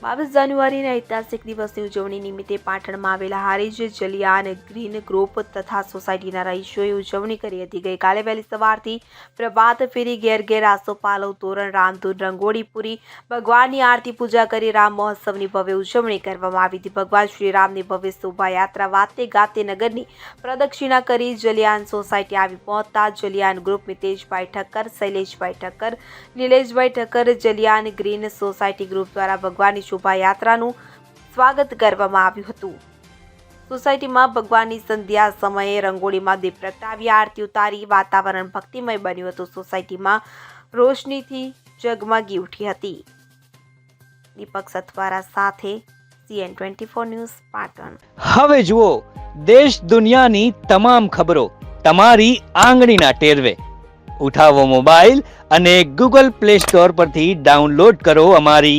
બાવીસ જાન્યુઆરીના ઐતિહાસિક દિવસની ઉજવણી નિમિત્તે પાટણમાં આવેલા હારીજ જલિયાન ગ્રીન ગ્રુપ તથા સોસાયટીના રહીશોએ ઉજવણી કરી હતી. ગઈકાલે વહેલી સવારથી પ્રભાત ફેરી ઘેર ઘેર આસોપાલવ તોરણ, રામધૂન, રંગોળી પૂરી, ભગવાનની આરતી પૂજા કરી રામ મહોત્સવની ભવ્ય ઉજવણી કરવામાં આવી હતી. ભગવાન શ્રી રામની ભવ્ય શોભાયાત્રા વાતે ગાતે નગરની પ્રદક્ષિણા કરી જલિયાન સોસાયટી આવી પહોંચતા જલિયાન ગ્રુપ મિતેશભાઈ ઠક્કર, શૈલેષભાઈ ઠક્કર, નિલેશભાઈ Thakkar, Jaliyan green society group દ્વારા ભગવાનની શોભાયાત્રાનું સ્વાગત કરવામાં આવ્યું હતું. સોસાયટીમાં ભગવાનની સંધ્યા સમયે રંગોળીમાં દીપ પ્રગટાવી આરતી ઉતારી, વાતાવરણ ભક્તિમય બન્યું હતું. સોસાયટીમાં રોશનીથી જગમગી ઉઠી હતી. દીપક સથવારા સાથે CN twenty four news, Patan. હવે જુઓ, દેશ દુનિયાની તમામ ખબરો તમારી આંગળીના ટેરવે. ઉઠાવો મોબાઈલ અને ગૂગલ પ્લે સ્ટોર પરથી ડાઉનલોડ કરો અમારી